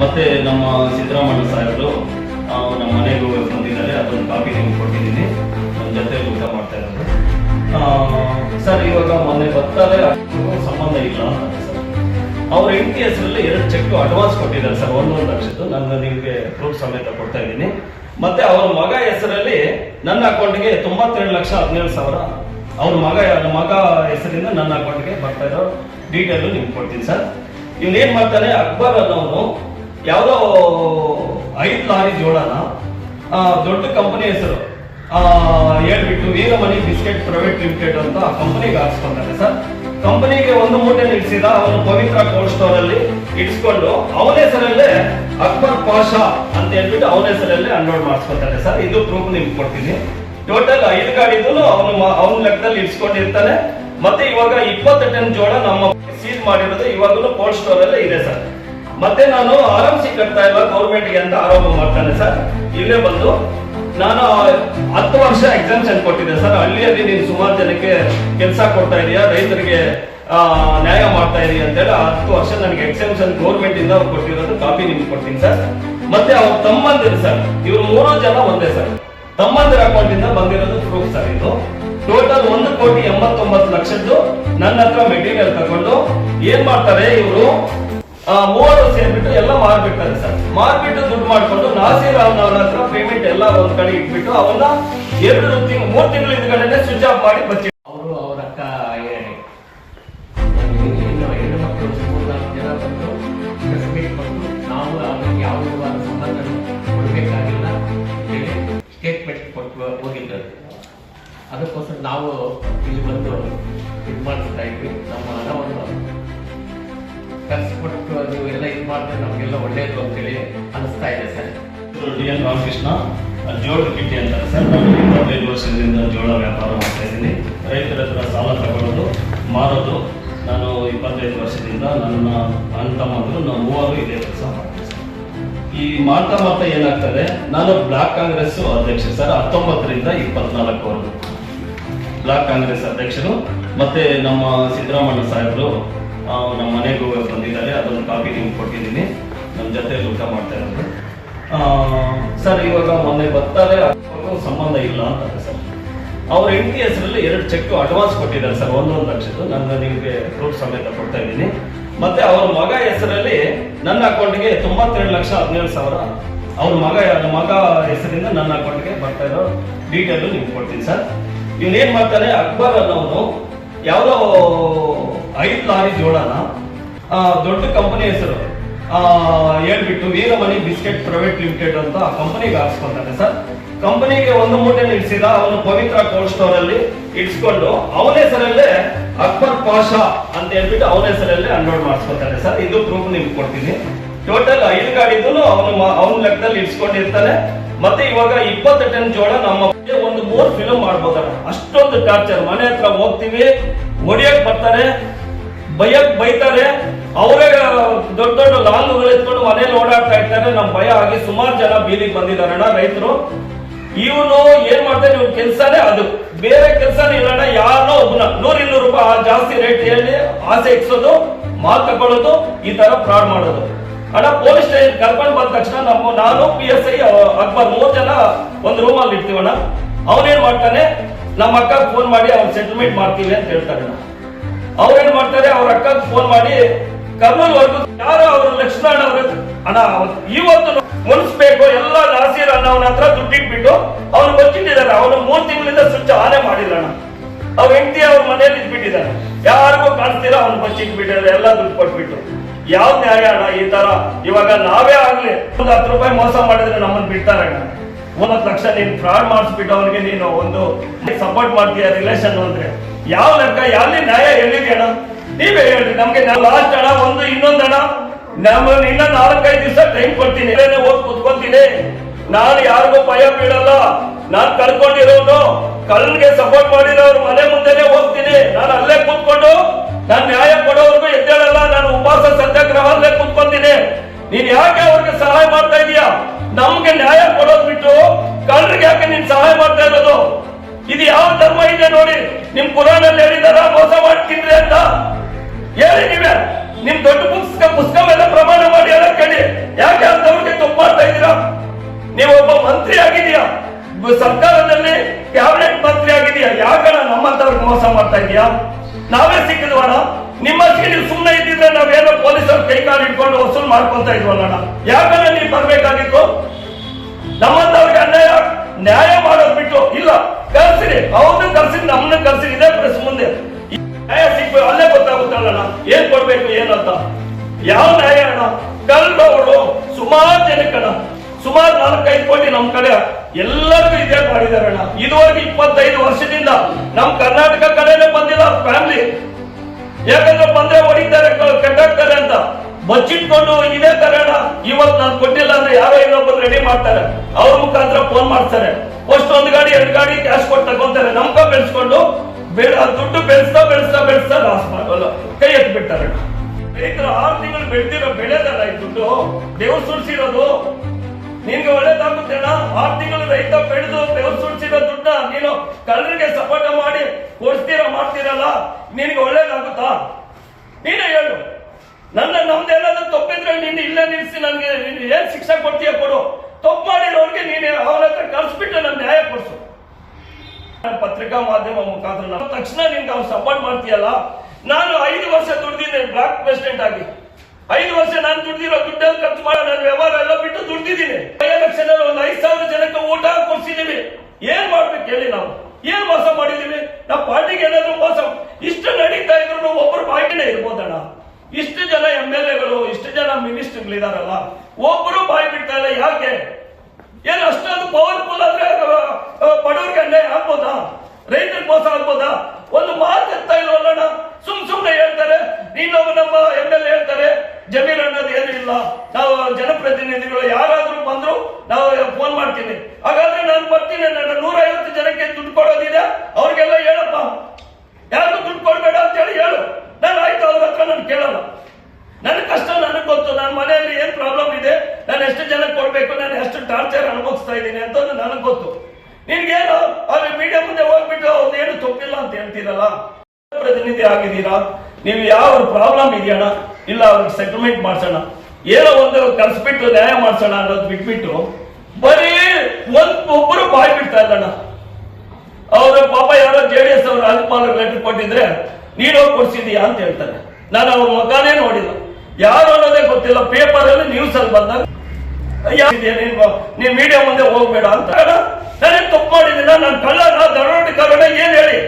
ಮತ್ತೆ ನಮ್ಮ ಸಿದ್ದರಾಮಯ್ಯ ಸಾಹೇಬರು ನಮ್ಮ ಮನೆಗೂ ಬಂದಿದ್ದಾರೆ. ಅದೊಂದು ಕಾಪಿ ನಿಮ್ಗೆ ಕೊಟ್ಟಿದ್ದೀನಿ. ನನ್ನ ಜೊತೆ ಊಟ ಮಾಡ್ತಾ ಇರೋದು. ಸರ್, ಇವಾಗ ಮೊನ್ನೆ ಬರ್ತಾರೆ. ಸಂಬಂಧ ಇಲ್ಲ ಅಂತ ಸರ್. ಅವ್ರ ಹೆಂಡತಿ ಹೆಸರಲ್ಲಿ ಎರಡು ಚೆಕ್ ಅಡ್ವಾನ್ಸ್ ಕೊಟ್ಟಿದ್ದಾರೆ ಸರ್. ಒಂದೊಂದು ಲಕ್ಷದ್ದು. ನಾನು ನಿಮಗೆ ಪ್ರೂಫ್ ಸಮೇತ ಕೊಡ್ತಾ ಇದ್ದೀನಿ. ಮತ್ತೆ ಅವ್ರ ಮಗ ಹೆಸರಲ್ಲಿ ನನ್ನ ಅಕೌಂಟ್ಗೆ ತೊಂಬತ್ತೆರಡು ಲಕ್ಷ ಹದಿನೇಳು ಸಾವಿರ ಅವ್ರ ಮಗ ಮಗ ಹೆಸರಿಂದ ನನ್ನ ಅಕೌಂಟ್ಗೆ ಬರ್ತಾ ಇರೋ ಡೀಟೇಲು ನಿಮ್ಗೆ ಕೊಡ್ತೀನಿ ಸರ್. ಇವ್ನು ಏನ್ ಮಾಡ್ತಾನೆ? ಅಕ್ಬರ್ ಅನ್ನೋನು ಯಾವುದೋ ಐದು ಲಾರಿ ಜೋಡನ ದೊಡ್ಡ ಕಂಪನಿ ಹೆಸರು. ಹೇಳ್ಬಿಟ್ಟು ವೀರಮಣಿ ಬಿಸ್ಕೆಟ್ ಪ್ರೈವೇಟ್ ಲಿಮಿಟೆಡ್ ಅಂತ ಕಂಪನಿಗೆ ಹಾಕ್ಸ್ಕೊಂತಾರೆ ಸರ್. ಕಂಪನಿಗೆ ಒಂದು ಮೂಟೆ ನಿಲ್ಸಿದ ಅವನು ಪವಿತ್ರ ಕೋಲ್ಡ್ ಸ್ಟೋರ್ ಅಲ್ಲಿ ಇಡ್ಸ್ಕೊಂಡು ಅವನ ಹೆಸರಲ್ಲೇ ಅಕ್ಬರ್ ಪಾಷಾ ಅಂತ ಹೇಳ್ಬಿಟ್ಟು ಅವನ ಹೆಸರಲ್ಲೇ ಅನ್ಲೋಡ್ ಮಾಡಿಸ್ಕೊತಾರೆ ಸರ್. ಇದು ಪ್ರೂಫ್ ನಿಮ್ಗೆ ಕೊಡ್ತೀನಿ. ಟೋಟಲ್ ಐದು ಗಾಡಿದು ಅವನು ಅವನ ಲೆಕ್ಕದಲ್ಲಿ ಇಡ್ಸ್ಕೊಂಡಿರ್ತಾನೆ. ಮತ್ತೆ ಇವಾಗ ಇಪ್ಪತ್ತು ಟನ್ ಜೋಳ ನಮ್ಮ ಸೀಲ್ ಮಾಡಿರೋದು ಇವಾಗಲೂ ಕೋಲ್ಡ್ ಸ್ಟೋರ್ ಅಲ್ಲೇ ಇದೆ ಸರ್. ಮತ್ತೆ ನಾನು ಆರಾಮ್ಸಿ ಕಟ್ತಾ ಇಲ್ಲ ಗೌರ್ಮೆಂಟ್ಗೆ ಅಂತ ಆರೋಪ ಮಾಡ್ತಾನೆ ಸರ್. ಇಲ್ಲೇ ಬಂದು ನಾನು ಹತ್ತು ವರ್ಷ ಎಕ್ಸಾಮ್ಷನ್ ಕೊಟ್ಟಿದ್ದೆ ಸರ್. ಹಳ್ಳಿಯಲ್ಲಿ ನೀನು ಸುಮಾರು ಜನಕ್ಕೆ ಕೆಲಸ ಕೊಡ್ತಾ ಇದೀಯಾ? ರೈತರಿಗೆ ನ್ಯಾಯ ಮಾಡ್ತಾ ಇದೀಯ ಅಂತೇಳಿ ಹತ್ತು ವರ್ಷ ನನಗೆ ಎಕ್ಸಾಮ್ಷನ್ ಗೌರ್ಮೆಂಟ್ ಇಂದ ಅವ್ರು ಕೊಟ್ಟಿರೋದು ಕಾಪಿ ನಿಮ್ಗೆ ಕೊಡ್ತೀನಿ ಸರ್. ಮತ್ತೆ ಅವ್ರ ತಮ್ಮಂದಿರು ಸರ್, ಇವ್ರು ಮೂರು ಜನ ಒಂದೇ ಸರ್. ತಮ್ಮಂದಿರ ಅಕೌಂಟ್ ಇಂದ ಬಂದಿರೋದು ಪ್ರೂಫ್ ಸರ್ ಇದು. ಟೋಟಲ್ ಒಂದು ಕೋಟಿ ಎಂಬತ್ತೊಂಬತ್ತು ಲಕ್ಷದ್ದು ನನ್ನ ಹತ್ರ ಮೆಟೀರಿಯಲ್ ತಗೊಂಡು ಏನ್ ಮಾಡ್ತಾರೆ ಇವರು? ಮೂವರು ಸೇರ್ಬಿಟ್ಟು ಎಲ್ಲ ಮಾರ್ಬಿಡ್ತಾರೆ ಸರ್. ಮಾರ್ಬಿಟ್ಟು ದುಡ್ಡು ಮಾಡ್ಕೊಂಡು ನಾಸೀರ್ ಅವ್ರ ಹತ್ರ ಪೇಮೆಂಟ್ ಎಲ್ಲ ಒಂದ್ ಕಡೆ ಇಟ್ಬಿಟ್ಟು ಅವನ್ನ ಎರಡು ತಿಂಗಳು ಮೂರ್ ತಿಂಗಳ ಹಿಂದ್ಗಡೆನೆ ಸ್ವಿಚ್ ಆಫ್ ಮಾಡಿ ಬಚ್ಚಿ ಅವರು ಅವ್ರ ಅಕ್ಕ ಹೆಣ್ಣು ಮಕ್ಕಳು ಮೂರ್ನಾಲ್ಕು ಜನ ಬಂದು ಪ್ರೆಸ್ ಬಂದು ನಾವು ಅವ್ರಿಗೆ ಯಾವ ವಿಧವಾದ ಸಂಬಂಧ ಕೊಡಬೇಕಾಗಿಲ್ಲ ಹೇಳಿ ಸ್ಟೇಟ್ಮೆಂಟ್ ಕೊಟ್ಟು ಹೋಗಿದ್ದಾರೆ ಅದಕ್ಕೋಸ್ಕರ ನಾವು ಇಲ್ಲಿ ಬಂದು ಇದು ಮಾಡಿಸ್ತಾ ಇದ್ವಿ. ನಮ್ಮ ಹಣವನ್ನು ಮಾಡಿದ್ರೆ ನಮಗೆಲ್ಲ ಒಳ್ಳೆಯದು ಅಂತೇಳಿ ಅನಿಸ್ತಾ ಇದೆ ಸರ್. ಡಿ ಎನ್ ರಾಮಕೃಷ್ಣ ಜೋಳ ಕಿಟ್ಟಿ ಅಂತಾರೆ ಸರ್. ನಾನು ಇಪ್ಪತ್ತೈದು ವರ್ಷದಿಂದ ಜೋಳ ವ್ಯಾಪಾರ ಮಾಡ್ತಾ ಇದ್ದೀನಿ. ರೈತರ ಹತ್ರ ಸಾಲ ತಗೊಳ್ಳೋದು, ಮಾರೋದು. ನಾನು ಇಪ್ಪತ್ತೈದು ವರ್ಷದಿಂದ ನನ್ನ ಅಣ್ಣ ತಮ್ಮಂದ್ರು ನಾವು ಮೂವರು ಇದೇ ಕೆಲಸ ಈ ಮಾಡ್ತಾ ಮಾಡ್ತಾ ಏನಾಗ್ತದೆ? ನಾನು ಬ್ಲಾಕ್ ಕಾಂಗ್ರೆಸ್ ಅಧ್ಯಕ್ಷ ಸರ್. ಹತ್ತೊಂಬತ್ತರಿಂದ ಇಪ್ಪತ್ನಾಲ್ಕವರೆಗೂ. ಬ್ಲಾಕ್ ಕಾಂಗ್ರೆಸ್ ಅಧ್ಯಕ್ಷರು, ಮತ್ತೆ ನಮ್ಮ ಸಿದ್ದರಾಮಯ್ಯ ಸಾಹೇಬರು ನಮ್ಮ ಮನೆಗೂ ಬಂದಿದ್ದಾರೆ ಅದೊಂದು ಕಾಪಿ ನಿಮ್ಗೆ ಕೊಟ್ಟಿದ್ದೀನಿ. ನಮ್ಮ ಜೊತೆ ಊಟ ಮಾಡ್ತಾ ಇರೋದು. ಸರ್, ಇವಾಗ ಮೊನ್ನೆ ಬರ್ತಾರೆ ಸಂಬಂಧ ಇಲ್ಲ ಅಂತ ಸರ್. ಅವ್ರ ಹೆಂಡತಿ ಹೆಸರಲ್ಲಿ ಎರಡು ಚೆಕ್ ಅಡ್ವಾನ್ಸ್ ಕೊಟ್ಟಿದ್ದಾರೆ, ಸರ್, ಒಂದೊಂದು ಲಕ್ಷದ್ದು. ನನ್ನ ನಿಮಗೆ ಪ್ರೂಫ್ ಸಮೇತ ಕೊಡ್ತಾ ಇದ್ದೀನಿ. ಮತ್ತೆ ಅವ್ರ ಮಗ ಹೆಸರಲ್ಲಿ ನನ್ನ ಅಕೌಂಟ್ಗೆ ತೊಂಬತ್ತೆರಡು ಲಕ್ಷ ಹದಿನೇಳು ಸಾವಿರ. ಅವ್ರ ಮಗ ಮಗ ಹೆಸರಿಂದ ನನ್ನ ಅಕೌಂಟ್ಗೆ ಬರ್ತಾ ಇರೋ ಡೀಟೇಲು ನಿಮ್ಗೆ ಕೊಡ್ತೀನಿ, ಸರ್. ಇವ್ನು ಏನ್ ಮಾಡ್ತಾನೆ, ಅಕ್ಬರ್ ಅನ್ನೋನು ಯಾವುದೋ ಐದು ಲಾರಿ ಜೋಳನ ದೊಡ್ಡ ಕಂಪನಿ ಹೆಸರು. ಹೇಳ್ಬಿಟ್ಟು ವೀರಮಣಿ ಬಿಸ್ಕೆಟ್ ಪ್ರೈವೇಟ್ ಲಿಮಿಟೆಡ್ ಅಂತ ಆ ಕಂಪನಿಗೆ ಹಾಕ್ಸ್ಕೊಂತಾನೆ ಸರ್. ಕಂಪನಿಗೆ ಒಂದು ಮೂಟೆ ಇಡಿಸಿದ ಅವನು ಪವಿತ್ರ ಕೋಲ್ಡ್ ಸ್ಟೋರ್ ಅಲ್ಲಿ ಇಡ್ಸ್ಕೊಂಡು ಅವನ ಹೆಸರಲ್ಲೇ ಅಕ್ಬರ್ ಪಾಷಾ ಅಂತ ಹೇಳ್ಬಿಟ್ಟು ಅವನ ಹೆಸರಲ್ಲೇ ಅನ್ಲೋಡ್ ಮಾಡಿಸ್ಕೊತಾನೆ ಸರ್. ಇದು ಪ್ರೂಫ್ ನಿಮ್ಗೆ ಕೊಡ್ತೀನಿ. ಟೋಟಲ್ ಐದು ಗಾಡಿದು ಅವನು ಅವನ ಲೆಕ್ಕದಲ್ಲಿ ಇಡ್ಸ್ಕೊಂಡಿರ್ತಾನೆ. ಮತ್ತೆ ಇವಾಗ ಇಪ್ಪತ್ತು ಟನ್ ಜೋಳ ನಮ್ಮ ಒಂದು ಮೂರ್ ಫಿಲಮ್ ಮಾಡ್ಬೋದ ಅಷ್ಟೊಂದು ಟಾರ್ಚರ್ ಮನೆ ಹತ್ರ ಹೋಗ್ತೀವಿ ಹೊಡಿಯಕ್ ಬರ್ತಾರೆ. ಬೈಯಕ್ ಬೈತಾರೆ. ಅವರೇ ದೊಡ್ಡ ದೊಡ್ಡ ಲಾಂಗ್ಗಳು ಎತ್ಕೊಂಡು ಮನೇಲಿ ಓಡಾಡ್ತಾ ಇರ್ತಾರೆ. ನಮ್ ಭಯ ಆಗಿ ಸುಮಾರು ಜನ ಬೀದಿಗೆ ಬಂದಿದ್ದಾರೆ. ರೈತರು, ಇವನು ಏನ್ ಮಾಡ್ತಾನೆ? ನೀವು ಕೆಲ್ಸನೇ ಅದು. ಬೇರೆ ಕೆಲ್ಸನೇ ಇಲ್ಲಣ್ಣ ಯಾರನ್ನೋ ಒಬ್ಬನ ನೂರ ಇನ್ನೂರು ರೂಪಾಯಿ ಜಾಸ್ತಿ ರೇಟ್ ಹೇಳಿ ಆಸೆ ಇಕ್ಸೋದು ಮಾತು ತಗೊಳ್ಳೋದು ಈ ತರ ಫ್ರಾಡ್ ಮಾಡೋದು. ಅಣ್ಣ ಪೊಲೀಸ್ ಸ್ಟೇಷನ್ ಕರ್ಕೊಂಡು ಬಂದ ತಕ್ಷಣ ನಮ್ಮ, ನಾನು ಪಿ ಎಸ್ ಐ ಅಕ್ಬರ್ ಮೂರ್ ಜನ ಒಂದು ರೂಮಲ್ಲಿ ಇರ್ತೀವಣ್ಣ. ಅವನೇನ್ ಮಾಡ್ತಾನೆ? ನಮ್ಮ ಅಕ್ಕ ಫೋನ್ ಮಾಡಿ ಅವ್ನ ಸೆಟಲ್ಮೆಂಟ್ ಮಾಡ್ತೀವಿ ಅಂತ ಅಣ್ಣ. ಅವ್ರೇನ್ ಮಾಡ್ತಾರೆ? ಅವ್ರ ಅಕ್ಕಂಗ್ ಫೋನ್ ಮಾಡಿ ಕರ್ನೂಲ್ ವರ್ಗು ಯಾರು ಅವ್ರ ಲಕ್ಷ್ಮಣ ಅವ್ರ ಅಣ್ಣ ಇವತ್ತು ಮುನ್ಸ್ಬೇಕು, ಎಲ್ಲ ನಾಸೀರ್ ಅಣ್ಣ ಅವನ ಹತ್ರ ದುಡ್ಡಿಟ್ಬಿಟ್ಟು ಅವ್ನು ಬಚ್ಚಿಟ್ಟಿದ್ದಾರೆ. ಅವನು ಮೂರ್ ತಿಂಗಳಿಂದ ಸ್ವಿಚ್ ಆನೆ ಮಾಡಿಲ್ಲ ಅಣ್ಣ. ಅವ್ರ ಹೆಂಡತಿ ಅವ್ರ ಮನೇಲಿ ಇಟ್ಬಿಟ್ಟಿದ್ದಾರೆ ಯಾರಿಗೂ ಕಾಣ್ತೀರ ಅವ್ನು ಬಚ್ಚಿಟ್ಬಿಟ್ಟಿದ್ದಾರೆ, ಎಲ್ಲ ದುಡ್ಡು ಕೊಟ್ಬಿಟ್ಟು. ಯಾವ ನ್ಯಾಯ ಅಣ್ಣ ಈ ತರ? ಇವಾಗ ನಾವೇ ಆಗ್ಲಿ. ಒಂದು ಹತ್ತು ರೂಪಾಯಿ ಮೋಸ ಮಾಡಿದ್ರೆ ನಮ್ಮನ್ನ ಬಿಡ್ತಾರೆ ಅಣ್ಣ. ಒಂದ್ ಲಕ್ಷ ನೀನ್ ಫ್ರಾಡ್ ಮಾಡಿಸ್ಬಿಟ್ಟು ಅವನಿಗೆ ನೀನು ಒಂದು ಸಪೋರ್ಟ್ ಮಾಡ್ತೀಯ ರಿಲೇಷನ್ ಅಂದ್ರೆ. ಯಾವ ಲೆಕ್ಕ ಯಾವ್ದೇ ನ್ಯಾಯ ಎಲ್ಲಿದೆ ಅಣ್ಣ? ನೀವೇ ಹೇಳಿ, ನಮ್ಗೆ ಲಾಸ್ಟ್ ಅಣ್ಣ, ಒಂದು ಇನ್ನೊಂದು ಅಣ್ಣ. ನಮ್ಮ ಇನ್ನ ನಾಲ್ಕೈದು ದಿವಸ ಟೈಮ್ ಕೊಡ್ತೀನಿ ಹೋಗಿ ಕುತ್ಕೊಂತೀನಿ ನಾನು ಯಾರಿಗೂ ಭಯ ಬೀಳಲ್ಲ. ನಾನ್ ಕಳ್ಕೊಂಡಿರೋನು ಕಲ್ಗೆ ಸಪೋರ್ಟ್ ಮಾಡಿರೋರು ಮನೆ ಮುಂದೆನೆ ಹೋಗ್ತೀನಿ. ನಾನು ಅಲ್ಲೇ ಕೂತ್ಕೊಂಡು ನಾನ್ ನ್ಯಾಯ ಕೊಡೋವರೆಗೂ ಎದ್ದೇಳಲ್ಲ. ನಾನು ಉಪವಾಸ ಸತ್ಯಾಗ್ರಹ ಅಲ್ಲೇ ಕೂತ್ಕೊಂತೀನಿ ನೀನ್ ಯಾಕೆ ಅವ್ರಿಗೆ ಸಹಾಯ ಮಾಡ್ತಾ ಇದೀಯಾ? ನಮ್ಗೆ ನ್ಯಾಯ ಕೊಡೋದ್ ಬಿಟ್ಟು ಕಳ್ಳರಿಗೆ ಯಾಕೆ ನೀನ್ ಸಹಾಯ ಮಾಡ್ತಾ ಇರೋದು? ಇದೆ ನೋಡಿ, ನಿಮ್ ಕುರಾನಲ್ಲಿ ಹೇಳಿದಾರ ಮೋಸ ಮಾಡ್ತಿದ್ರಿ ಅಂತ ಹೇಳಿ ನೀವೇ. ನಿಮ್ ದೊಡ್ಡ ಪುಸ್ತಕ ಪುಸ್ತಕ ಮೇಲೆ ಪ್ರಮಾಣ ಮಾಡಿ ಎಲ್ಲ ಕೇಳಿ. ಯಾಕೆ ಅಂತವ್ರಿಗೆ ತಪ್ಪು ಮಾಡ್ತಾ ಇದ್ದೀರಾ? ನೀವು ಒಬ್ಬ ಮಂತ್ರಿ ಆಗಿದೀಯಾ ಸರ್ಕಾರದಲ್ಲಿ ಕ್ಯಾಬಿನೆಟ್ ಮಂತ್ರಿ ಆಗಿದೀಯಾ ಯಾಕಣ್ಣ ನಮ್ಮಂತವ್ರಿಗೆ ಮೋಸ ಮಾಡ್ತಾ ಇದೀಯಾ ನಾವೇ ಸಿಕ್ಕಿದ್ವಣ ನಿಮ್ಮ ನೀವು ಸುಮ್ಮನೆ ಇದ್ದಿದ್ರೆ ನಾವೇನೋ ಪೊಲೀಸರು ಕೈ ಕಾಲು ಇಟ್ಕೊಂಡು ವಸೂಲ್ ಮಾಡ್ಕೊಂತ ಇದ್ವಲ್ಲಣ್ಣ. ಯಾಕಣ್ಣ ನೀವು ಬರ್ಬೇಕಾಗಿತ್ತು? ನಮ್ಮಂತವ್ರಿಗೆ ಅನ್ಯಾಯ, ನ್ಯಾಯ ಮಾಡೋದ್ ಬಿಟ್ಟು, ಇಲ್ಲ. ಕರ್ಸಿರಿ ಅವ್ರನ್ನ ಕರ್ಸಿರಿ ನಮ್ಮನ್ನ ಕರ್ಸಿರಿ ಇದೇ ಪ್ರೆಸ್ ಮುಂದೆ ನ್ಯಾಯ ಸಿಗ್ಬೇಕು ಅಲ್ಲೇ ಗೊತ್ತಾಗುತ್ತಲ್ಲಣ್ಣ ಏನ್ ಕೊಡ್ಬೇಕು ಏನಂತ ಯಾವ ನ್ಯಾಯ ಅಣ್ಣ? ಕಲ್ದವರು ಸುಮಾರು ಜನಕ್ಕಣ್ಣ ಸುಮಾರು ನಾಲ್ಕೈದು ಕೋಟಿ ನಮ್ ಕಡೆ ಎಲ್ಲರಿಗೂ ಇದೇ ಮಾಡಿದಾರಣ್ಣ ಇದುವರೆಗೆ ಇಪ್ಪತ್ತೈದು ವರ್ಷದಿಂದ ನಮ್ ಕರ್ನಾಟಕ ಕಡೆನೇ ಬಂದಿಲ್ಲ ಫ್ಯಾಮಿಲಿ ಯಾಕಂದ್ರೆ ಬಂದ್ರೆ ಹೊಡಿತಾರೆ ಕಟ್ಟಾಕ್ತಾರೆ ಅಂತ. ಬಚ್ಚಿಟ್ಕೊಂಡು ಇದೇ ತರ ಇವತ್ತು ನಾನು ಕೊಟ್ಟಿಲ್ಲ ಅಂದ್ರೆ ಯಾರೋ ಇನ್ನೊಬ್ಬರು ರೆಡಿ ಮಾಡ್ತಾರೆ. ಅವ್ರ ಮುಖಾಂತರ ಫೋನ್ ಮಾಡ್ತಾರೆ. ಫಸ್ಟ್ ಒಂದು ಗಾಡಿ, ಎರಡು ಗಾಡಿ ಕ್ಯಾಶ್ ಕೊಟ್ಟು ತಗೊಂತಾರೆ. ನಮ್ಕ ಬೆಳೆಸ್ಕೊಂಡು ಬೇಡ, ದುಡ್ಡು ಬೆಳೆಸ್ತಾ ಬೆಳೆಸ್ತಾ ಬೆಳೆಸ್ತಾ ಲಾಸ್ ಮಾಡಲ್ಲ ಕೈ ಎತ್ ಬಿಡ್ತಾರೆ. ರೈತರು ಆರು ತಿಂಗಳು ಬೆಳೆದಿರೋ ಬೆಳೆದಲ್ಲ ಈ ದುಡ್ಡು. ದೇವ್ರು ಸುಡ್ಸಿರೋದು ನಿನ್ಗೆ ಒಳ್ಳೇದಾಗುತ್ತೇನ ಆರು ತಿಂಗಳು ರೈತ ಬೆಳೆದು ದೇವ್ರು ಸುಡ್ಸಿರೋ ದುಡ್ಡ? ನೀನು ಕಳ್ಳರಿಗೆ ಸಪೋರ್ಟ್ ಮಾಡಿ ಕೊಡ್ಸ್ತೀರ ಮಾಡ್ತೀರಲ್ಲ? ನಿನ್ಗೆ ಒಳ್ಳೇದಾಗುತ್ತಾ? ನೀನೇ ಹೇಳು. ನನ್ನ ನಮ್ದೇನಾದ್ರೂ ತಪ್ಪಿದ್ರೆ ನೀನು ಇಲ್ಲೇ ನಿಲ್ಸಿ ನನ್ಗೆ ನೀನು ಏನ್ ಶಿಕ್ಷೆ ಕೊಡ್ತೀಯ ಕೊಡು. ತಪ್ಪು ಮಾಡಿರೋರಿಗೆ ನೀನು ಅವರ ಹತ್ರ ಕಳಿಸ್ಬಿಟ್ಟು ನನ್ನ ನ್ಯಾಯ ಕೊಡಿಸು. ಪತ್ರಿಕಾ ಮಾಧ್ಯಮ ಮುಖಾಂತರ ನಾನು ತಕ್ಷಣ ನಿನ್ಗೆ ಅವ್ನು ಸಪೋರ್ಟ್ ಮಾಡ್ತೀಯಲ್ಲ, ನಾನು ಐದು ವರ್ಷ ದುಡ್ದಿದ್ದೆ ಬ್ಲಾಕ್ ಪ್ರೆಸಿಡೆಂಟ್ ಆಗಿ. ಐದು ವರ್ಷ ನಾನು ದುಡ್ದಿರೋ ದುಡ್ಡಲ್ಲಿ ಖರ್ಚು ಮಾಡೋ ನನ್ನ ವ್ಯವಹಾರ ಎಲ್ಲ ಬಿಟ್ಟು ದುಡ್ದಿದ್ದೀನಿ. ಎಲೆಕ್ಷನ್ ಒಂದು ಐದು ಸಾವಿರ ಜನಕ್ಕೆ ಊಟ ಕೊಡ್ಸಿದೀವಿ. ಏನ್ ಮಾಡ್ಬೇಕು ಹೇಳಿ ನಾವು? ಏನ್ ಮೋಸ ಮಾಡಿದೀವಿ? ನಾವು ಪಾರ್ಟಿಗೆ ಏನಾದ್ರು ಮೋಸ ಇಷ್ಟು ನಡೀತಾ ಇದ್ರು ಒಬ್ಬರು ಪಾರ್ಟಿನೇ ಇರ್ಬೋದಣ್ಣ. ಇಷ್ಟು ಜನ ಎಂ ಎಲ್ ಎಗಳು ಇಷ್ಟು ಜನ ಮಿನಿಸ್ಟರ್ಗಳಿದಾರಲ್ಲ ಒಬ್ಬರು ಬಾಯಿ ಬಿಡ್ತಾ ಇಲ್ಲ, ಯಾಕೆ? ಏನು ಅಷ್ಟೊಂದು ಪವರ್ಫುಲ್ ಆದ್ರೆ ಬಡವ್ರಿಗೆ ಅನ್ಯಾಯ ಆಗ್ಬೋದಾ? ರೈತರ ಮೋಸ ಆಗ್ಬೋದಾ? ಒಂದು ಮಾತು ಎತ್ತಾ ಇಲ್ವಲ್ಲಣ್ಣ ಸುಮ್ ಸುಮ್ನೆ ಹೇಳ್ತಾರೆ. ಇನ್ನೊಬ್ಬ ನಮ್ಮ ಎಂ ಎಲ್ ಹೇಳ್ತಾರೆ. ಜಮೀನು ಅನ್ನೋದು ಏನು ಇಲ್ಲ. ನಾವು ಜನಪ್ರತಿನಿಧಿಗಳು ಯಾರಾದ್ರೂ ಬಂದ್ರು, ನಾವು ಫೋನ್ ಮಾಡ್ತೀನಿ. ಹಾಗಾದ್ರೆ ನಾನು ಬರ್ತೀನಿ, ನನ್ನ ನೂರ ಐವತ್ತು ಜನಕ್ಕೆ ದುಡ್ಡು ಕೊಡೋದಿದೆ. ಅವ್ರಿಗೆಲ್ಲ ಹೇಳಪ್ಪ. ಯಾರು ದುಡ್ಡು ಕೊಡ್ಬೇಡ ಅಂತ ಹೇಳಿ ಹೇಳು. ನಾನು ಆಯ್ತು, ಅವ್ರ ಹತ್ರ ನಾನು ಕೇಳಲ್ಲ. ನನ್ನ ಕಷ್ಟ ನನಗೆ ಗೊತ್ತು, ನನ್ನ ಮನೆಯಲ್ಲಿ ಏನ್ ಪ್ರಾಬ್ಲಮ್ ಇದೆ, ನಾನು ಎಷ್ಟು ಜನಕ್ಕೆ ಕೊಡ್ಬೇಕು, ನಾನು ಎಷ್ಟು ಟಾರ್ಚರ್ ಅನುಭವಿಸ್ತಾ ಇದ್ದೀನಿ ಅಂತ ನನಗೆ ಗೊತ್ತು. ನಿನ್ಗೇನು ಅಲ್ಲಿ ಮೀಡಿಯಾ ಮುಂದೆ ಹೋಗ್ಬಿಟ್ಟು ಅವ್ರು ಏನು ತಪ್ಪಿಲ್ಲ ಅಂತ ಹೇಳ್ತೀರಲ್ಲ? ಪ್ರತಿನಿಧಿ ಆಗಿದ್ದೀರಾ? ನೀವು ಯಾವ ಪ್ರಾಬ್ಲಮ್ ಇದೆಯಣ್ಣ? ಇಲ್ಲ, ಅವ್ರಿಗೆ ಸೆಟಲ್ಮೆಂಟ್ ಮಾಡ್ಸೋಣ. ಏನೋ ಒಂದು ಕಲ್ಸ್ಬಿಟ್ಟು ನ್ಯಾಯ ಮಾಡ್ಸೋಣ ಅನ್ನೋದು ಬಿಟ್ಬಿಟ್ಟು, ಬರೀ ಒಂದ್ ಒಬ್ಬರು ಬಾಯ್ ಬಿಡ್ತಾ ಇಲ್ಲಣ್ಣ. ಅವ್ರ ಪಾಪ ಯಾರೋ ಜೆ ಡಿ ಎಸ್ ಅವ್ರ ರಾಜ್ಯಪಾಲರು ಲೆಟರ್ ಕೊಟ್ಟಿದ್ರೆ, ನೀನು ಹೋಗಿ ಕೊಡ್ಸಿದೀಯಾ ಅಂತ ಹೇಳ್ತಾರೆ. ನಾನು ಅವ್ರ ಮಗನೇ ನೋಡಿಲ್ಲ. ಯಾರು ಅನ್ನೋದೇ ಗೊತ್ತಿಲ್ಲ. ಪೇಪರ್ ಅಲ್ಲಿ ನ್ಯೂಸ್ ಅಲ್ಲಿ ಬಂದಾಗ ನೀನ್ ಮೀಡಿಯಾ ಮುಂದೆ ಹೋಗ್ಬೇಡ ಅಂತ ನಾನೇ ತಪ್ಪು ಮಾಡಿದ್ದೀನ. ನಾನು ಕಳ್ಳ ದರೋಡೆ ಕಾರಣ, ಏನ್ ಹೇಳಿ?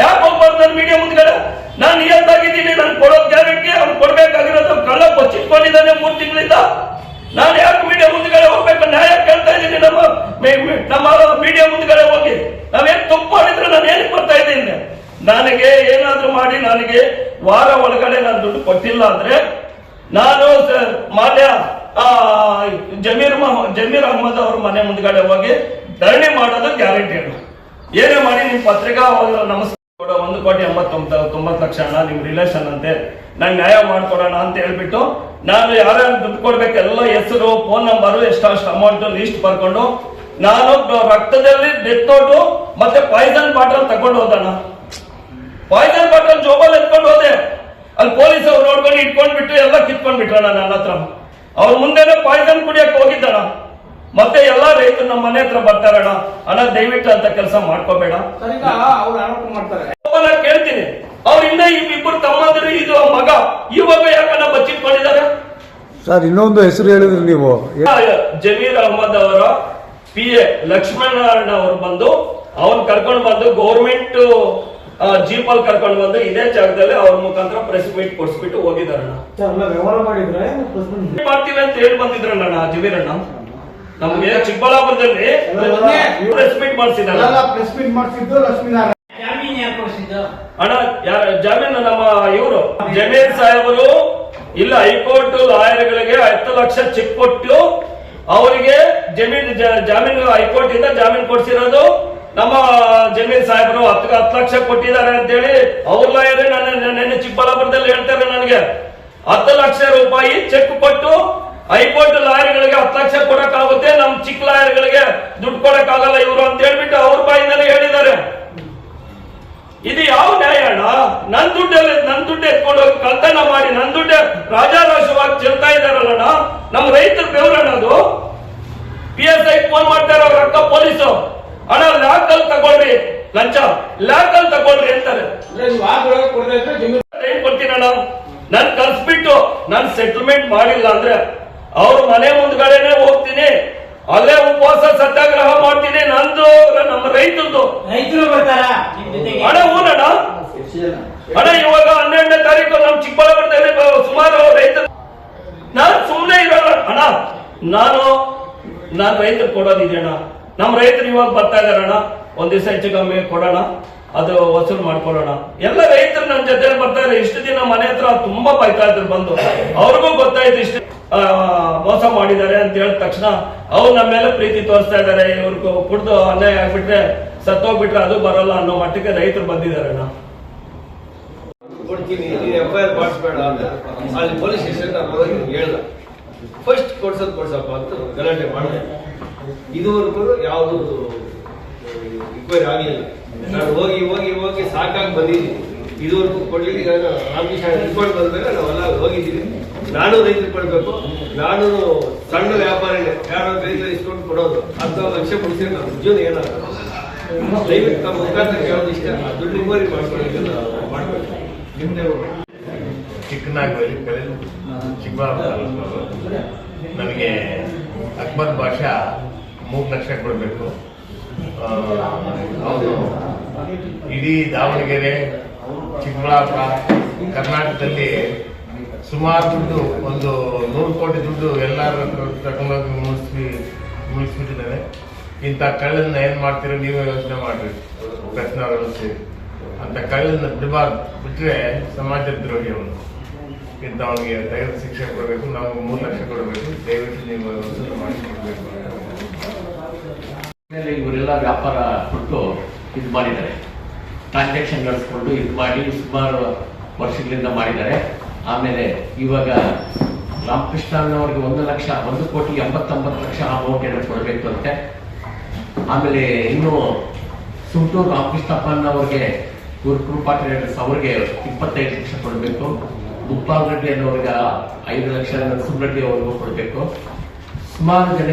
ಯಾಕೆ ಹೋಗ್ಬಾರ್ದು ನಾನು ಮೀಡಿಯಾ ಮುಂದ್ಗಡೆ? ನಾನು ನಿಯತ್ತಾಗಿದ್ದೀನಿ. ನಾನು ಕೊಡೋ ಗ್ಯಾರಂಟಿ ಅವ್ನ್ ಕೊಡ್ಬೇಕಾಗಿರೋದು ಕಳ್ಳ ಬಚ್ಚಿಟ್ಕೊಂಡಿದ್ದಾನೆ ಮೂರು ತಿಂಗಳಿಂದ. ನಾನು ಯಾಕೆ ಮೀಡಿಯಾ ಮುಂದ್ಗಡೆ ಹೋಗ್ಬೇಕು? ನ್ಯಾಯ ಕೇಳ್ತಾ ಇದ್ದೀನಿ ನಮ್ಮ ನಮ್ಮ ಮೀಡಿಯಾ ಮುಂದ್ಗಡೆ ಹೋಗಿ. ನಾವೇನ್ ತಪ್ಪು ಮಾಡಿದ್ರೆ ನಾನು ಏನಕ್ಕೆ ಬರ್ತಾ ಇದ್ದೀನಿ? ನನಗೆ ಏನಾದ್ರೂ ಮಾಡಿ, ನನಗೆ ವಾರ ಒಳಗಡೆ ನಾನು ದುಡ್ಡು ಕೊಟ್ಟಿಲ್ಲ ಅಂದ್ರೆ ನಾನು ಮಾನ್ಯ ಜಮೀರ್ ಜಮೀರ್ ಅಹಮದ್ ಅವ್ರ ಮನೆ ಮುಂದ್ಗಡೆ ಹೋಗಿ ಧರಣಿ ಮಾಡೋದು ಗ್ಯಾರಂಟಿ ಅಲ್ಲ ಏನೇ ಮಾಡಿ ನಿಮ್ ಪತ್ರಿಕಾ ನಮಸ್ಕಾರ ಒಂದು ಕೋಟಿ ಎಂಬತ್ತೊಂಬತ್ತು, ತೊಂಬತ್ತು ಲಕ್ಷ ಹಣ ನಿಮ್ ರಿಲೇಷನ್ ಅಂತೆ. ನಾನು ನ್ಯಾಯ ಮಾಡ್ಕೊಡೋಣ ಅಂತ ಹೇಳ್ಬಿಟ್ಟು ನಾನು ಯಾರ್ಯಾರು ದುಡ್ಡು ಕೊಡ್ಬೇಕು, ಎಲ್ಲ ಹೆಸರು ಫೋನ್ ನಂಬರು ಎಷ್ಟಷ್ಟು ಅಮೌಂಟ್ ಲಿಸ್ಟ್ ಬರ್ಕೊಂಡು ನಾನು ರಕ್ತದಲ್ಲಿ ಡೆತ್ ಮತ್ತೆ ಪಾಯ್ಸನ್ ಬಾಟಲ್ ತಗೊಂಡು ಹೋದಣ್ಣ. ಪಾಯ್ಸನ್ ಬಾಟಲ್ ಜೋಬಲ್ ಎತ್ಕೊಂಡು ಹೋದೆ. ಅಲ್ಲಿ ಪೊಲೀಸ್ ಅವ್ರು ನೋಡ್ಕೊಂಡು ಇಟ್ಕೊಂಡ್ಬಿಟ್ಟು ಎಲ್ಲ ಕಿತ್ಕೊಂಡ್ಬಿಟ್ರಣ ನನ್ನ ಹತ್ರ. ಅವ್ರ ಮುಂದೆನೆ ಪಾಯ್ಸನ್ ಕುಡಿಯಕ್ಕೆ ಹೋಗಿದ್ದಣ ಮತ್ತೆ ಎಲ್ಲಾ ರೈತರು ನಮ್ಮ ಮನೆ ಹತ್ರ ಬರ್ತಾರಣ ಅಣ್ಣ. ದಯವಿಟ್ಟು ಅಂತ ಕೆಲಸ ಮಾಡ್ಕೋಬೇಡ. ಕೇಳ್ತೀನಿ. ಈಗ ಹಿಂದೆ ಇಬ್ಬಿಬ್ಬರು ತಮ್ಮಂದಿರು ಇದು ಮಗ. ಇವಾಗ ಯಾಕನ್ನ ಬಚ್ಚಿಟ್ಕೊಂಡಿದ್ದಾರೆ? ಸರ್ ಇನ್ನೊಂದು ಹೆಸರು ಹೇಳಿದ್ರಿ ನೀವು. ಜಮೀರ್ ಅಹಮದ್ ಅವರ ಪಿ ಎ ಲಕ್ಷ್ಮಣ ಅವರು ಬಂದು ಅವನ್ ಕರ್ಕೊಂಡು ಬಂದು ಗೌರ್ಮೆಂಟ್ ಜೀಪ್ ಅಲ್ಲಿ ಕರ್ಕೊಂಡು ಬಂದು ಇದೇ ಜಾಗದಲ್ಲಿ ಅವ್ರ ಮುಖಾಂತರ ಪ್ರೆಸ್ ಮೀಟ್ ಕೊಡ್ಸ್ಬಿಟ್ಟು ಹೋಗಿದಾರಣ್ಣ ವ್ಯವಹಾರ ಮಾಡಿದ್ರೆ ಮಾಡ್ತೀವಿ ಅಂತ ಹೇಳಿ ಬಂದಿದ್ರಣ್ಣ ಜಮೀರಣ್ಣ. ಅಣ್ಣ ನಮ್ಗೆ ಚಿಕ್ಕಬಳ್ಳಾಪುರದಲ್ಲಿ ಪ್ರೆಸ್ ಮೀಟ್ ಮಾಡಿಸಿದ್ರು ಪ್ರೆಸ್ ಮೀಟ್ ಮಾಡಿಸಿದ್ದು ಲಕ್ಷ್ಮೀನಾರಾಯಣ. ಅಣ್ಣ ಯಾರ ಜಾಮೀನು ನಮ್ಮ ಇವರು. ಜಮೀರ್ ಸಾಹೇಬರು ಇಲ್ಲ ಹೈಕೋರ್ಟ್ ಲಾಯರ್ಗಳಿಗೆ ಹತ್ತು ಲಕ್ಷ ಚೆಕ್ ಕೊಟ್ಟು ಅವರಿಗೆ ಜಮೀನ್ ಜಮೀನು ಜಾಮೀನು ಹೈಕೋರ್ಟ್ ಇಂದ ಜಾಮೀನು ಕೊಡ್ಸಿರೋದು. ನಮ್ಮ ಜಮೀನ್ ಸಾಹೇಬರು ಹತ್ತು ಹತ್ತು ಲಕ್ಷ ಕೊಟ್ಟಿದ್ದಾರೆ ಅಂತೇಳಿ ಅವ್ರ ಲಾಯರೇ ನನ್ನ ನೆನ್ನೆ ಚಿಕ್ಕಬಳ್ಳಾಪುರದಲ್ಲಿ ಹೇಳ್ತಾರೆ ನನಗೆ. ಹತ್ತು ಲಕ್ಷ ರೂಪಾಯಿ ಚೆಕ್ ಕೊಟ್ಟು ಹೈಕೋರ್ಟ್ ಲಾಯರ್ಗಳಿಗೆ ಹತ್ತು ಲಕ್ಷ ಕೊಡಕ್ಕಾಗುತ್ತೆ, ನಮ್ ಚಿಕ್ಕ ಲಾಯರ್ಗಳಿಗೆ ದುಡ್ಡು ಕೊಡಕ್ಕಾಗಲ್ಲ ಇವರು ಅಂತ ಹೇಳ್ಬಿಟ್ಟು ಅವ್ರ ಬಾಯಿಂದಲೇ ಹೇಳಿದ್ದಾರೆ. ಇದು ಯಾವ ನ್ಯಾಯ ಅಣ್ಣ ನನ್ ದುಡ್ಡೆ ನನ್ ದುಡ್ಡೆ ಎತ್ಕೊಂಡು ಹೋಗಿ ಕಳ್ತನ ಮಾಡಿ ನನ್ ದುಡ್ಡೆ ರಾಜಾರೋಷವಾಗಿ ಚೆಲ್ತಾ ಇದಾರಲ್ಲಣ್ಣ ನಮ್ಮ ರೈತರ ಬೆವರಣ್ಣ ಅದು ಪಿ ಎಸ್ ಐ ಫೋನ್ ಮಾಡ್ತಾರೆ ಅವ್ರ ಅಕ್ಕ ಪೊಲೀಸು. ಹಣ ಲಾಕಲ್ ತಗೊಳ್ರಿ. ಲಂಚ. ಲಾಕಲ್ ತಗೊಳ್ರಿ ಅಂತಾರೆ. ಏನ್ ಕೊಡ್ತೀನಣ್ಣ? ನನ್ ಕಲ್ಸ್ಬಿಟ್ಟು ನಾನ್ ಸೆಟಲ್ಮೆಂಟ್ ಮಾಡಿಲ್ಲ ಅಂದ್ರೆ ಅವ್ರ ಮನೆ ಮುಂದ್ಗಡೆನೆ ಹೋಗ್ತೀನಿ. ಅಲ್ಲೇ ಉಪವಾಸ ಸತ್ಯಾಗ್ರಹ ಮಾಡ್ತೀನಿ. ನಂದು ನಮ್ಮ ರೈತರದು. ರೈತರು ಬರ್ತಾರ? ಹಣ ಹೂನಣ್ಣ ಅಣ್ಣ ಇವಾಗ ಹನ್ನೆರಡನೇ ತಾರೀಕು ನಮ್ ಚಿಕ್ಕಬಳ್ಳಾಪುರದಲ್ಲಿ ಸುಮಾರು ರೈತರು ನಾನು ಸುಮ್ನೆ ಇರೋಲ್ಲ ಅಣ್ಣ ನಾನು ನಾನು ರೈತರು ಕೊಡೋದಿದೆ ಅಣ್ಣ. ನಮ್ ರೈತರು ಇವಾಗ ಬರ್ತಾ ಇದಾರಣ ಒಂದ್ ದಿವಸ ಹೆಚ್ಚು ಕಮ್ಮಿ ಕೊಡೋಣ. ಅದು ವಸೂಲು ಮಾಡ್ಕೊಳ್ಳೋಣ. ಎಲ್ಲ ರೈತರು ನನ್ನ ಜೊತೆ ಬರ್ತಾ ಇದ್ದಾರೆ ಇಷ್ಟು ದಿನ ಮನೆ ಹತ್ರ ತುಂಬಾ ಬೈತಾ ಇದ್ರು ಬಂದು. ಅವ್ರಿಗೂ ಗೊತ್ತಾಯ್ತು ಇಷ್ಟು ಮೋಸ ಮಾಡಿದ್ದಾರೆ ಅಂತ ಹೇಳಿದ ತಕ್ಷಣ ಅವ್ರು ನಮ್ಮ ಮೇಲೆ ಪ್ರೀತಿ ತೋರಿಸ್ತಾ ಇದ್ದಾರೆ ಇವ್ರಿಗೆ ಕುಡ್ದು ಅನ್ಯಾಯ ಆಗ್ಬಿಟ್ರೆ ಸತ್ತೋಗ್ಬಿಟ್ರೆ ಅದು ಬರಲ್ಲ ಅನ್ನೋ ಮಟ್ಟಕ್ಕೆ ರೈತರು ಬಂದಿದ್ದಾರೆ ಅಣ್ಣ. ಕೊಡ್ತೀನಿ. ಎಫ್ ಅಂತ. ಅಲ್ಲಿ ಪೊಲೀಸ್ ಸ್ಟೇಷನ್ ಫಸ್ಟ್ ಕೊಡ್ಸೋದು ಕೊಡ್ಸಪ್ಪ ಅಂತ ಗಲಾಟೆ ಮಾಡಿದೆ. ಇದುವರೆಗೂ ಯಾವುದು ಇನ್ಕ್ವೈರಿ ಆಗಲಿಲ್ಲ ನಾನು ಹೋಗಿ ಹೋಗಿ ಹೋಗಿ ಸಾಕಾಗಿ ಬಂದಿದ್ದೀನಿ. ಇದುವರೆಗೂ ಕೊಡ್ಲಿಕ್ಕೆ ನಾನು ಆಫೀಸ್ ರಿಪೋರ್ಟ್ ಬಂದಾಗ ನಾವೆಲ್ಲ ಹೋಗಿದ್ದೀವಿ. ನಾನು ರೈತರು ಕೊಡಬೇಕು. ನಾನು ಸಣ್ಣ ವ್ಯಾಪಾರಿನೇ. ಯಾರೋ ರೈತರು ಇಸ್ಕೊಂಡು ಕೊಡೋದು. ಹತ್ತು ಲಕ್ಷ ಕೊಡ್ತೀನಿ ನಾನು ಜೀವನ ಏನಾಗುತ್ತೆ ದಯವಿಟ್ಟು ನಮ್ಮ ಮುಖಾಂತರ ಕೇಳೋದು ಇಷ್ಟ ದುಡ್ಡು ರಿಕವರಿ ಮಾಡ್ಕೊಳ್ಳಿ ಮಾಡಬೇಕು ನಿಮ್ಮದೇ ಚಿಕ್ಕನಾಗಲಿ ಕಳೆದು ತಾಲೂಕು. ನನಗೆ ಅಕ್ಬರ್ ಭಾಷಾ ಮೂರು ಲಕ್ಷ ಕೊಡಬೇಕು. ಇಡೀ ದಾವಣಗೆರೆ, ಚಿಕ್ಕಬಳ್ಳಾಪುರ, ಕರ್ನಾಟಕದಲ್ಲಿ ಸುಮಾರು ದುಡ್ಡು, ಒಂದು ನೂರು ಕೋಟಿ ದುಡ್ಡು ಎಲ್ಲರ ತಗೊಂಡೋಗಿ ಮುಗಿಸಿ ಮುಗಿಸ್ಬಿಟ್ಟಿದ್ದಾರೆ ಇಂಥ ಕಳ್ಳನ್ನ ಏನು ಮಾಡ್ತೀರೋ ನೀವೇ ಯೋಚನೆ ಮಾಡ್ರಿ. ಸೇರಿ. ಅಂತ ಕಳ್ಳನ್ನ ಬಿಡಬಾರ್ದು ಬಿಟ್ಟರೆ ಸಮಾಜ ದ್ರೋಹಿ ಅವನು. ಇಂಥವನಿಗೆ ದಯವಿಟ್ಟು ಶಿಕ್ಷೆ ಕೊಡಬೇಕು, ನಾವು ಮೂರು ಲಕ್ಷ ಕೊಡಬೇಕು. ದಯವಿಟ್ಟು ನೀವು ಯೋಚನೆ ಮಾಡಿ ಕೊಡಬೇಕು. ಮೇಲೆ ಇವರೆಲ್ಲ ವ್ಯಾಪಾರ ಕೊಟ್ಟು ಇದು ಮಾಡಿದ್ದಾರೆ. ಟ್ರಾನ್ಸಾಕ್ಷನ್ ನಡೆಸ್ಕೊಂಡು ಇದು ಮಾಡಿ ಸುಮಾರು ವರ್ಷಗಳಿಂದ ಮಾಡಿದ್ದಾರೆ. ಆಮೇಲೆ ಇವಾಗ ರಾಮಕೃಷ್ಣ ಅವರಿಗೆ ಒಂದು ಲಕ್ಷ, ಒಂದು ಕೋಟಿ ಎಂಬತ್ತೊಂಬತ್ತು ಲಕ್ಷ ಅಮೌಂಟ್ ಏನೋ ಕೊಡಬೇಕು ಅಂತೆ. ಆಮೇಲೆ ಇನ್ನು ಸುಂಟೂರು ರಾಮಕೃಷ್ಣಪ್ಪನ್ ಅವ್ರಿಗೆ ಇವ್ರ ಕೃಪಾ ಟ್ರೇಡರ್ಸ್ ಅವ್ರಿಗೆ ಇಪ್ಪತ್ತೈದು ಲಕ್ಷ ಕೊಡಬೇಕು. ಮುಪ್ಪಾಲ್ ರೆಡ್ಡಿ ಅನ್ನೋರಿಗೆ ಐದು ಲಕ್ಷ ನರಸಿಂಹ ರೆಡ್ಡಿ ಅವ್ರಿಗೂ ಕೊಡಬೇಕು. ಸುಮಾರು ಜನ